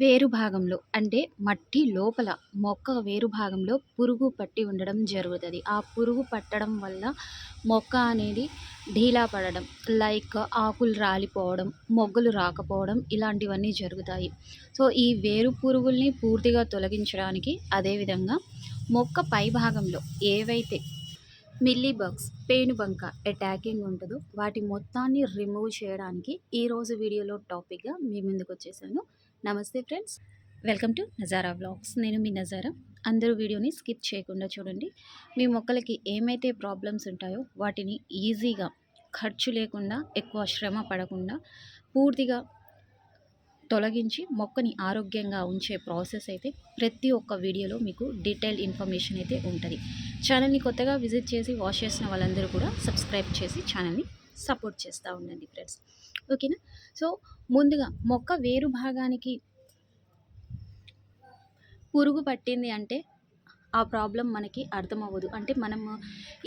వేరు భాగంలో అంటే మట్టి లోపల మొక్క వేరు భాగంలో పురుగు పట్టి ఉండడం జరుగుతుంది. ఆ పురుగు పట్టడం వల్ల మొక్క అనేది ఢీలా పడడం లైక్ ఆకులు రాలిపోవడం మొగ్గలు రాకపోవడం ఇలాంటివన్నీ జరుగుతాయి. సో ఈ వేరు పురుగుల్ని పూర్తిగా తొలగించడానికి అదేవిధంగా మొక్క పై భాగంలో ఏవైతే మిల్లీబగ్స్ పేనుబంక అటాకింగ్ ఉంటుందో వాటి మొత్తాన్ని రిమూవ్ చేయడానికి ఈరోజు వీడియోలో టాపిక్గా మీ ముందుకు వచ్చేసాను. నమస్తే friends. Welcome to Nazara vlogs. నేను మీ నజారా. అందరూ వీడియోని స్కిప్ చేయకుండా చూడండి. మీ మొక్కలకి ఏమైతే ప్రాబ్లమ్స్ ఉంటాయో వాటిని ఈజీగా ఖర్చు లేకుండా ఎక్కువ శ్రమ పడకుండా పూర్తిగా తొలగించి మొక్కని ఆరోగ్యంగా ఉంచే ప్రాసెస్ అయితే ప్రతి ఒక్క వీడియోలో మీకు డీటెయిల్ ఇన్ఫర్మేషన్ అయితే ఉంటుంది. ఛానల్ని కొత్తగా విజిట్ చేసి వాచ్ చేసిన వాళ్ళందరూ కూడా సబ్స్క్రైబ్ చేసి ఛానల్ని సపోర్ట్ చేస్తూ ఉండండి ఫ్రెండ్స్. ఓకేనా? సో ముందుగా మొక్క వేరు భాగానికి పురుగు పట్టింది అంటే ఆ ప్రాబ్లం మనకి అర్థమవ్వదు. అంటే మనం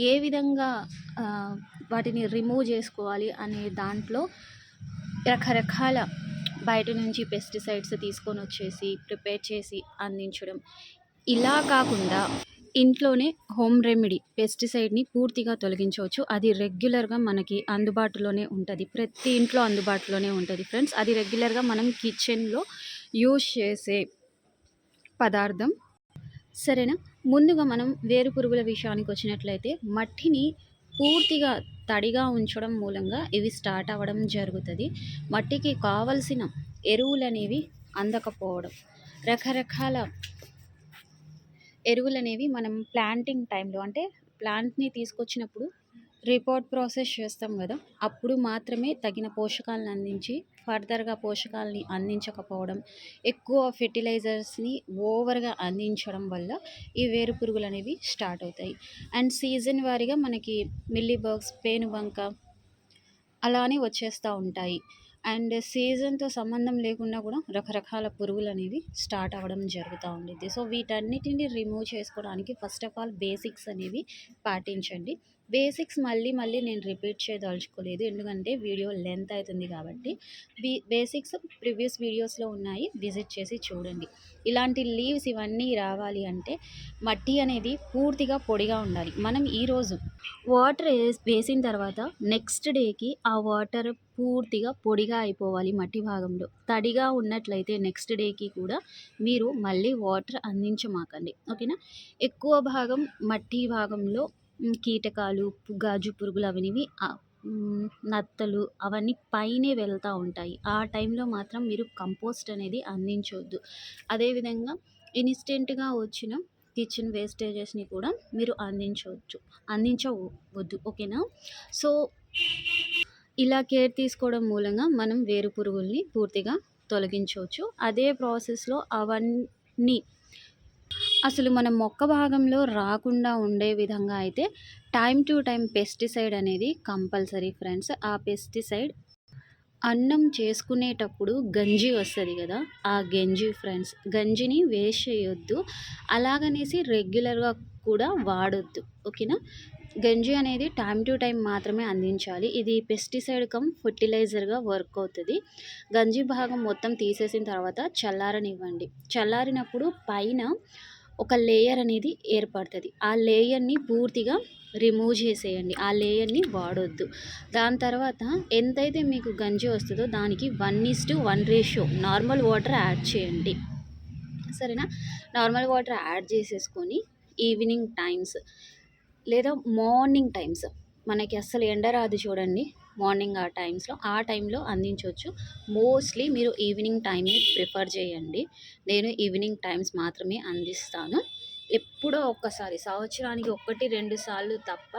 ఏ విధంగా వాటిని రిమూవ్ చేసుకోవాలి అనే దాంట్లో రకరకాల బయట నుంచి పెస్టిసైడ్స్ తీసుకొని వచ్చేసి ప్రిపేర్ చేసి అందించడం. ఇలా కాకుండా ఇంట్లోనే హోమ్ రెమెడీ పెస్టిసైడ్ని పూర్తిగా తొలగించవచ్చు. అది రెగ్యులర్గా మనకి అందుబాటులోనే ఉంటుంది. ప్రతి ఇంట్లో అందుబాటులోనే ఉంటుంది ఫ్రెండ్స్. అది రెగ్యులర్గా మనం కిచెన్లో యూజ్ చేసే పదార్థం. సరేనా? ముందుగా మనం వేరు పురుగుల విషయానికి వచ్చినట్లయితే మట్టిని పూర్తిగా తడిగా ఉంచడం మూలంగా ఇవి స్టార్ట్ అవ్వడం జరుగుతుంది. మట్టికి కావలసిన ఎరువులు అనేవి అందకపోవడం. రకరకాల ఎరువులు అనేవి మనం ప్లాంటింగ్ టైంలో అంటే ప్లాంట్ని తీసుకొచ్చినప్పుడు రిపోర్ట్ ప్రాసెస్ చేస్తాం కదా అప్పుడు మాత్రమే తగిన పోషకాలను అందించి ఫర్దర్గా పోషకాలని అందించకపోవడం ఎక్కువ ఫెర్టిలైజర్స్ని ఓవర్గా అందించడం వల్ల ఈ వేరు పురుగులు అనేవి స్టార్ట్ అవుతాయి. అండ్ సీజన్ వారీగా మనకి మిల్లీ బర్గ్స్ పేనుబంక అలానే వచ్చేస్తూ ఉంటాయి. అండ్ సీజన్తో సంబంధం లేకుండా కూడా రకరకాల పురుగులు అనేవి స్టార్ట్ అవ్వడం జరుగుతూ ఉండిద్ది. సో వీటన్నిటిని రిమూవ్ చేసుకోవడానికి ఫస్ట్ ఆఫ్ ఆల్ బేసిక్స్ అనేవి పాటించండి. బేసిక్స్ మళ్ళీ మళ్ళీ నేను రిపీట్ చేయదలుచుకోలేదు. ఎందుకంటే వీడియో లెంత్ అవుతుంది కాబట్టి. బీ బేసిక్స్ ప్రీవియస్ వీడియోస్లో ఉన్నాయి. విజిట్ చేసి చూడండి. ఇలాంటి లీవ్స్ ఇవన్నీ రావాలి అంటే మట్టి అనేది పూర్తిగా పొడిగా ఉండాలి. మనం ఈరోజు వాటర్ వేసిన తర్వాత నెక్స్ట్ డేకి ఆ వాటర్ పూర్తిగా పొడిగా అయిపోవాలి మట్టి భాగంలో. తడిగా ఉన్నట్లయితే నెక్స్ట్ డేకి కూడా మీరు మళ్ళీ వాటర్ అందించమాకండి. ఓకేనా? ఎక్కువ భాగం మట్టి భాగంలో కీటకాలు గాజు పురుగులు అవనివి నత్తలు అవన్నీ పైనే వెళ్తూ ఉంటాయి. ఆ టైంలో మాత్రం మీరు కంపోస్ట్ అనేది అందించవద్దు అదేవిధంగా ఇన్స్టెంట్గా వచ్చిన కిచెన్ వేస్టేజెస్ని కూడా మీరు అందించవచ్చు. అందించవద్దు. ఓకేనా? సో ఇలా కేర్ తీసుకోవడం మూలంగా మనం వేరు పురుగుల్ని పూర్తిగా తొలగించవచ్చు. అదే ప్రాసెస్లో అవన్నీ అసలు మన మొక్క భాగంలో రాకుండా ఉండే విధంగా అయితే టైం టు టైం పెస్టిసైడ్ అనేది కంపల్సరీ ఫ్రెండ్స్. ఆ పెస్టిసైడ్ అన్నం చేసుకునేటప్పుడు గంజి వస్తుంది కదా ఆ గంజి ఫ్రెండ్స్. గంజిని వేస్ట్ చేయొద్దు. అలాగనేసి రెగ్యులర్గా కూడా వాడొద్దు. ఓకేనా? గంజి అనేది టైం టు టైం మాత్రమే అందించాలి. ఇది పెస్టిసైడ్ కమ్ ఫర్టిలైజర్గా వర్క్ అవుతుంది. గంజి భాగం మొత్తం తీసేసిన తర్వాత చల్లారనివ్వండి. చల్లారినప్పుడు పైన ఒక లేయర్ అనేది ఏర్పడుతుంది. ఆ లేయర్ని పూర్తిగా రిమూవ్ చేసేయండి. ఆ లేయర్ని వాడొద్దు. దాని తర్వాత ఎంతైతే మీకు గంజి వస్తుందో దానికి one is to one ratio normal water add చేయండి. సరేనా? నార్మల్ వాటర్ యాడ్ చేసేసుకొని ఈవినింగ్ టైమ్స్ లేదా మార్నింగ్ టైమ్స్ మనకి అస్సలు ఎండ రాదు చూడండి. మార్నింగ్ ఆ టైమ్స్లో ఆ టైంలో అందించవచ్చు మోస్ట్లీ మీరు ఈవినింగ్ టైమ్ని ప్రిఫర్ చేయండి. నేను ఈవినింగ్ టైమ్స్ మాత్రమే అందిస్తాను. ఎప్పుడో ఒక్కసారి సంవత్సరానికి ఒకటి రెండు సార్లు తప్ప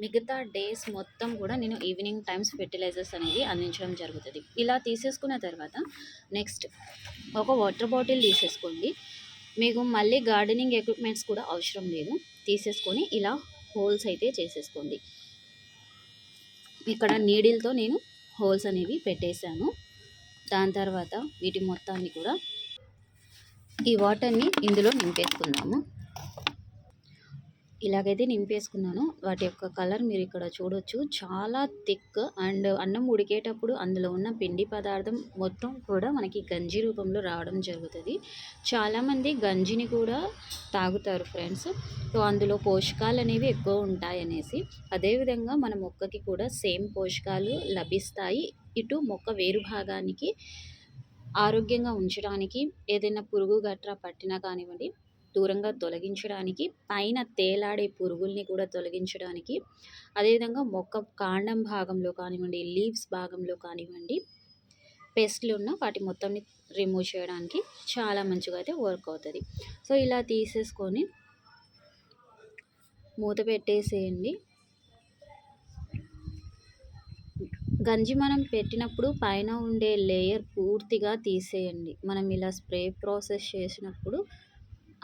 మిగతా డేస్ మొత్తం కూడా నేను ఈవినింగ్ టైమ్స్ ఫెర్టిలైజర్స్ అనేది అందించడం జరుగుతుంది. ఇలా తీసేసుకున్న తర్వాత నెక్స్ట్ ఒక వాటర్ బాటిల్ తీసేసుకోండి. మీకు మళ్ళీ గార్డెనింగ్ ఎక్విప్మెంట్స్ కూడా అవసరం లేదు. తీసేసుకొని ఇలా హోల్స్ అయితే చేసేసుకోండి. ఇక్కడ నీడిల్తో నేను హోల్స్ అనేవి పెట్టేశాను. దాని తర్వాత వీటి మొత్తాన్ని కూడా ఈ వాటర్ని ఇందులో నింపేసుకుందాము. ఇలాగైతే నింపేసుకున్నాను. వాటి యొక్క కలర్ మీరు ఇక్కడ చూడొచ్చు. చాలా థిక్ అండ్ అన్నం ఉడికేటప్పుడు అందులో ఉన్న పిండి పదార్థం మొత్తం కూడా మనకి గంజి రూపంలో రావడం జరుగుతుంది. చాలామంది గంజిని కూడా తాగుతారు ఫ్రెండ్స్. సో అందులో పోషకాలు అనేవి ఎక్కువ ఉంటాయనేసి అదేవిధంగా మన మొక్కకి కూడా సేమ్ పోషకాలు లభిస్తాయి. ఇటు మొక్క వేరు భాగానికి ఆరోగ్యంగా ఉంచడానికి ఏదైనా పురుగు గట్రా పట్టినా కానివ్వండి దూరంగా తొలగించడానికి పైన తేలాడే పురుగుల్ని కూడా తొలగించడానికి అదేవిధంగా మొక్క కాండం భాగంలో కానివ్వండి లీవ్స్ భాగంలో కానివ్వండి పెస్ట్లు ఉన్న వాటి మొత్తంని రిమూవ్ చేయడానికి చాలా మంచిగా అయితే వర్క్ అవుతుంది. సో ఇలా తీసేసుకొని మూత పెట్టేసేయండి. గంజి మనం పెట్టినప్పుడు పైన ఉండే లేయర్ పూర్తిగా తీసేయండి. మనం ఇలా స్ప్రే ప్రాసెస్ చేసినప్పుడు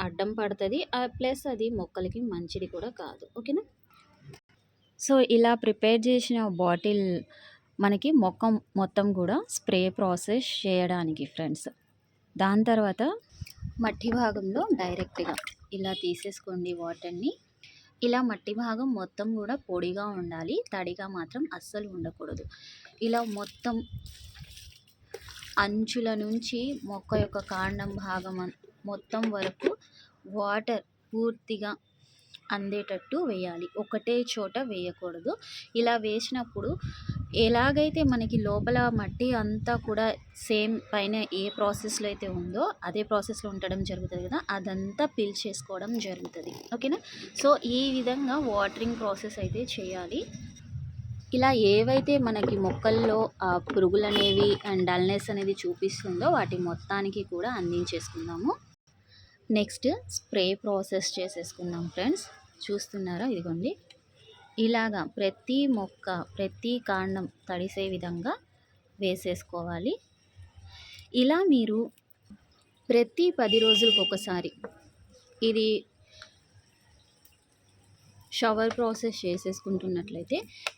అడ్డం పడుతుంది. ప్లస్ అది మొక్కలకి మంచిది కూడా కాదు. ఓకేనా? సో ఇలా ప్రిపేర్ చేసిన బాటిల్ మనకి మొక్క మొత్తం కూడా స్ప్రే ప్రాసెస్ చేయడానికి ఫ్రెండ్స్. దాని తర్వాత మట్టి భాగంలో డైరెక్ట్గా ఇలా తీసేసుకోండి వాటర్ని. ఇలా మట్టి భాగం మొత్తం కూడా పొడిగా ఉండాలి. తడిగా మాత్రం అస్సలు ఉండకూడదు. ఇలా మొత్తం అంచుల నుంచి మొక్క యొక్క కాండం భాగం మొత్తం వరకు వాటర్ పూర్తిగా అందేటట్టు వేయాలి. ఒకటే చోట వేయకూడదు. ఇలా వేసినప్పుడు ఎలాగైతే మనకి లోపల మట్టి అంతా కూడా సేమ్ పైన ఏ ప్రాసెస్లో అయితే ఉందో అదే ప్రాసెస్లో ఉండడం జరుగుతుంది కదా అదంతా పీల్చేసుకోవడం జరుగుతుంది. ఓకేనా? సో ఈ విధంగా వాటరింగ్ ప్రాసెస్ అయితే చేయాలి. ఇలా ఏవైతే మనకి మొక్కల్లో పురుగులు అనేవి అండ్ డల్నెస్ అనేది చూపిస్తుందో వాటి మొత్తానికి కూడా అందించేసుకుందాము. నెక్స్ట్ స్ప్రే ప్రాసెస్ చేసేసుకుందాం ఫ్రెండ్స్. చూస్తున్నారా? ఇదిగోండి. ఇలాగా ప్రతి మొక్క ప్రతి కాండం తడిసే విధంగా వేసేసుకోవాలి. ఇలా మీరు ప్రతి పది రోజులకు ఒకసారి ఇది షవర్ ప్రాసెస్ చేసేసుకుంటున్నట్లయితే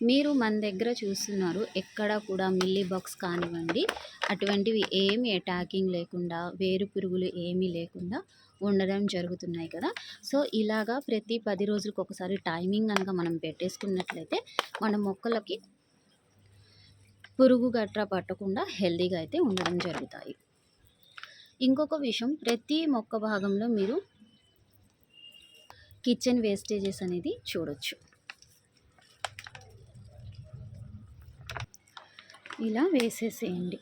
మీరు మన దగ్గర చూస్తున్నారు ఎక్కడ కూడా మిల్లీ బాక్స్ కానివ్వండి అటువంటివి ఏమి అటాకింగ్ లేకుండా వేరు పురుగులు ఏమీ లేకుండా ఉండడం జరుగుతున్నాయి కదా. సో ఇలాగా ప్రతి పది రోజులకు ఒకసారి టైమింగ్ కనుక మనం పెట్టేసుకున్నట్లయితే మన మొక్కలకి పురుగు గట్రా పట్టకుండా హెల్తీగా అయితే ఉండడం జరుగుతాయి. ఇంకొక విషయం ప్రతి మొక్క భాగంలో మీరు కిచెన్ వేస్టేజెస్ అనేది చూడొచ్చు. ఇలా వేసేసేయండి.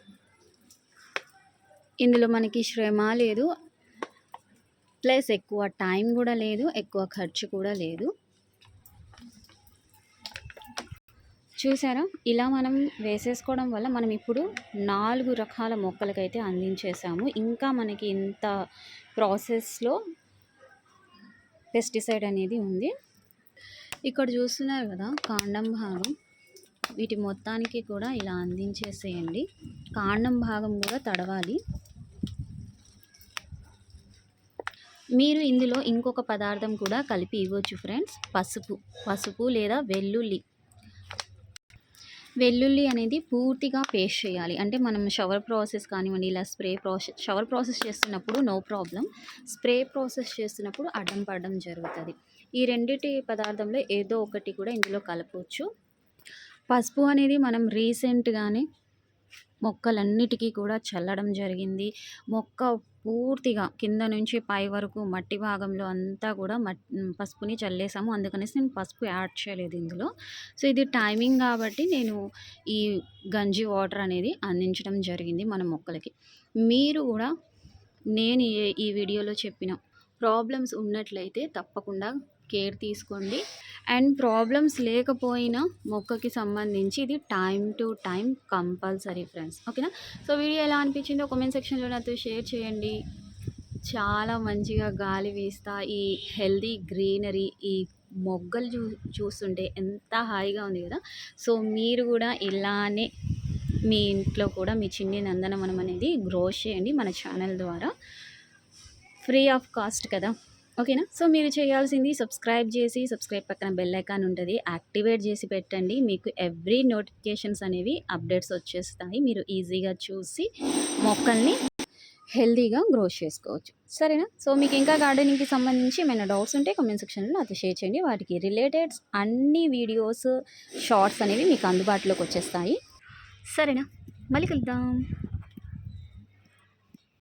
ఇందులో మనకి శ్రమ లేదు. ప్లస్ ఎక్కువ టైం కూడా లేదు ఎక్కువ ఖర్చు కూడా లేదు. చూసారా? ఇలా మనం వేసేసుకోవడం వల్ల మనం ఇప్పుడు నాలుగు రకాల మొక్కలకైతే అందించేసాము. ఇంకా మనకి ఇంత ప్రాసెస్లో పెస్టిసైడ్ అనేది ఉంది. ఇక్కడ చూస్తున్నారు కదా కాండం భాగం. వీటి మొత్తానికి కూడా ఇలా అందించేసేయండి. కాండం భాగం కూడా తడవాలి. మీరు ఇందులో ఇంకొక పదార్థం కూడా కలిపి ఇవ్వచ్చు ఫ్రెండ్స్ పసుపు. పసుపు లేదా వెల్లుల్లి. వెల్లుల్లి అనేది పూర్తిగా పేస్ట్ చేయాలి. అంటే మనం షవర్ ప్రాసెస్ కానివ్వండి ఇలా స్ప్రే ప్రాసెస్ షవర్ ప్రాసెస్ చేస్తున్నప్పుడు నో ప్రాబ్లం స్ప్రే ప్రాసెస్ చేస్తున్నప్పుడు అడ్డం పడడం జరుగుతుంది. ఈ రెండింటి పదార్థంలో ఏదో ఒకటి కూడా ఇందులో కలపవచ్చు పసుపు అనేది మనం రీసెంట్గానే మొక్కలన్నిటికీ కూడా చల్లడం జరిగింది. మొక్క పూర్తిగా కింద నుంచి పై వరకు మట్టి భాగంలో అంతా కూడా మట్ పసుపుని చల్లేసాము. అందుకనేసి నేను పసుపు యాడ్ చేయలేదు ఇందులో. సో ఇది టైమింగ్ కాబట్టి నేను ఈ గంజి వాటర్ అనేది అందించడం జరిగింది మన మొక్కలకి. మీరు కూడా నేను ఈ వీడియోలో చెప్పిన ప్రాబ్లమ్స్ ఉన్నట్లయితే తప్పకుండా కేర్ తీసుకోండి. అండ్ ప్రాబ్లమ్స్ లేకపోయినా మొక్కకి సంబంధించి ఇది time to time compulsory friends. ఓకేనా? సో వీడియో ఎలా అనిపించిందో కామెంట్ సెక్షన్లో నాతో షేర్ చేయండి. చాలా మంచిగా గాలి వీస్తా ఈ హెల్దీ గ్రీనరీ ఈ మొగ్గలు చూ చూస్తుంటే ఎంత హాయిగా ఉంది కదా? సో మీరు కూడా ఇలానే మీ ఇంట్లో కూడా మీ చిన్ని నందనవనం అనేది గ్రో చేయండి మన ఛానల్ ద్వారా. ఫ్రీ ఆఫ్ కాస్ట్ కదా. ఓకేనా? సో మీరు చేయాల్సింది సబ్స్క్రైబ్ చేసి సబ్స్క్రైబ్ పక్కన బెల్ ఐకాన్ ఉంటుంది. యాక్టివేట్ చేసి పెట్టండి. మీకు ఎవ్రీ నోటిఫికేషన్స్ అనేవి అప్డేట్స్ వచ్చేస్తాయి. మీరు ఈజీగా చూసి మొక్కల్ని హెల్తీగా గ్రో చేసుకోవచ్చు. సరేనా? సో మీకు ఇంకా గార్డెనింగ్కి సంబంధించి ఏమైనా డౌట్స్ ఉంటే కమెంట్ సెక్షన్లో అది షేర్ చేయండి. వాటికి రిలేటెడ్ అన్ని వీడియోస్ షార్ట్స్ అనేవి మీకు అందుబాటులోకి వచ్చేస్తాయి. సరేనా? మళ్ళీ కలుద్దాం.